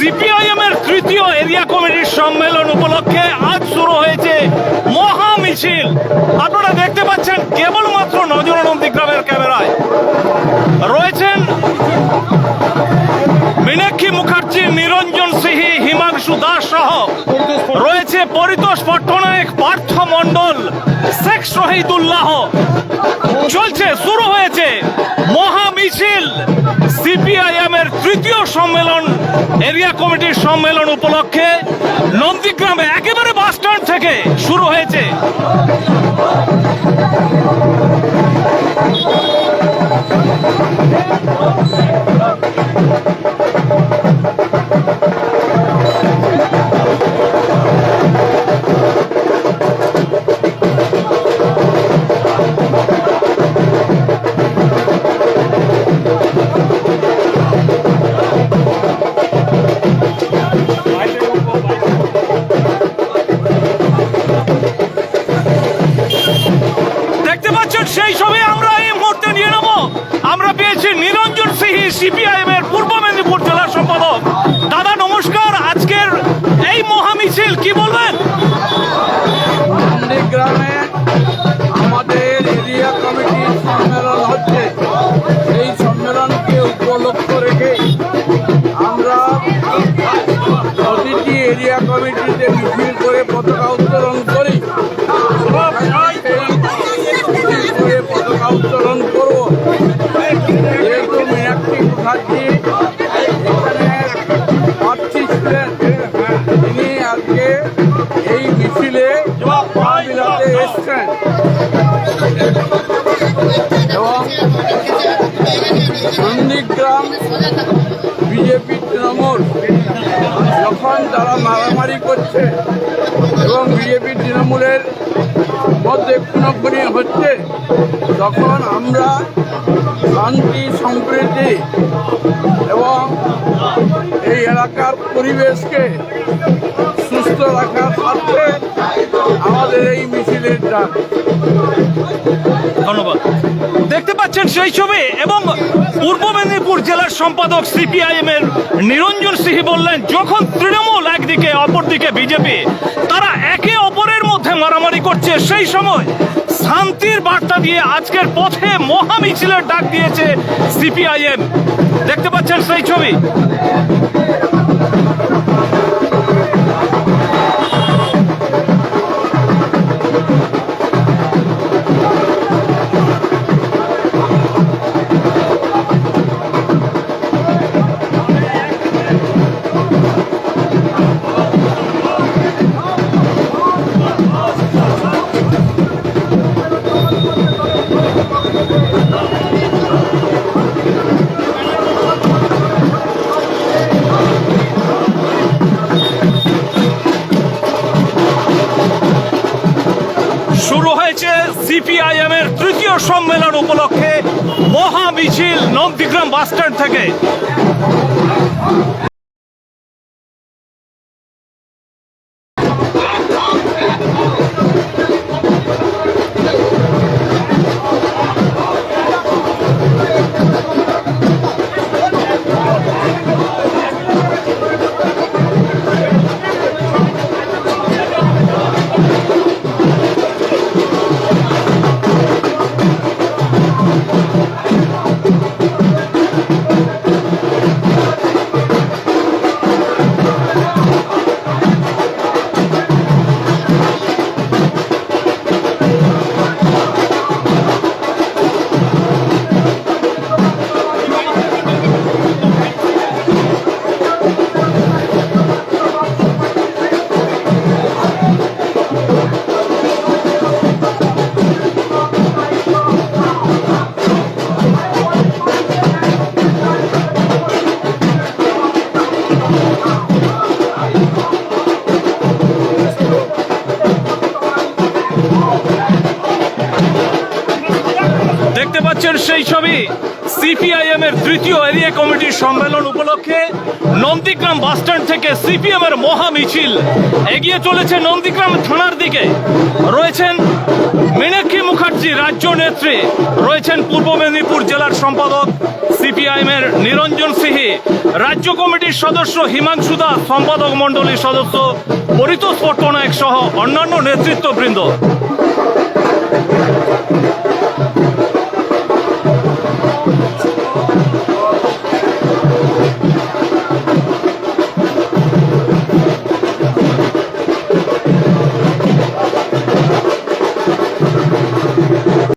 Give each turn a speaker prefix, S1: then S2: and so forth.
S1: CPIM এর তৃতীয় area কমিটির সম্মেলন উপলক্ষে আজ শুরু হয়েছে মহা মিছিল আপনারা দেখতে পাচ্ছেন কেবলমাত্র নজরনন্দী গ্রামের ক্যামেরায়। রয়েছেন মীনাক্ষী মুখার্জি, নিরঞ্জন সিহি, হিমাংশু দাস সহ। রয়েছে পরিতোষ পট্টনায়ক, পার্থ মণ্ডল, শেখ শহীদুল্লাহ। চলছে, শুরু হয়েছে মহা মিছিল সিপিআইএম এর তৃতীয় সম্মেলন, এরিয়া কমিটির সম্মেলন উপলক্ষে নন্দীগ্রামে একেবারে বাস স্ট্যান্ড থেকে শুরু হয়েছে।
S2: প্রতিটি এরিয়া কমিটিতে মিছিল করে পতাকা উত্তোলন করি। করে পতাকা উত্তোলন করব। যেহেতু মীনাক্ষী মুখার্জি এখানে প্রার্থী ছিলেন। তিনি আজকে এই মিছিলে মিলাতে এসছেন। এবং নন্দীগ্রাম তারা মারামারি করছে এবং বিজেপি তৃণমূলের মধ্যে খুনোখুনি হচ্ছে, তখন আমরা শান্তি সম্প্রীতি এবং এই এলাকার পরিবেশকে সুস্থ রাখার স্বার্থে আমাদের এই মিছিলের ডাক
S1: ধন্যবাদ। দেখতে পাচ্ছেন সেই ছবি এবং পূর্ব মেদিনীপুর জেলার সম্পাদক সিপিআইএম এর নিরঞ্জন সিহি বললেন, যখন তৃণমূল একদিকে, অপরদিকে বিজেপি, তারা একে অপরের মধ্যে মারামারি করছে। সেই সময় শান্তির বার্তা দিয়ে আজকের পথে মহা মিছিলের ডাক দিয়েছে সিপিআইএম। দেখতে পাচ্ছেন সেই ছবি। হয়েছে সিপিআইএম এর তৃতীয় সম্মেলন উপলক্ষে মহা মিছিল নন্দীগ্রাম বাস স্ট্যান্ড থেকে। সিপিআইএম তৃতীয় এরিয়া কমিটির সম্মেলন উপলক্ষে নন্দীগ্রাম বাস স্ট্যান্ড থেকে সিপিএম এর মহা মিছিল। এগিয়ে চলেছে নন্দীগ্রাম থানার দিকে। রয়েছেন মীনাক্ষী মুখার্জি রাজ্য নেত্রী। রয়েছেন পূর্ব মেদিনীপুর জেলার সম্পাদক সিপিআই সিপিআইএমের নিরঞ্জন সিহি। রাজ্য কমিটির সদস্য হিমাংশু দাস, সম্পাদক মণ্ডলীর সদস্য পরিতোষ পট্টনায়ক সহ অন্যান্য নেতৃত্ববৃন্দ।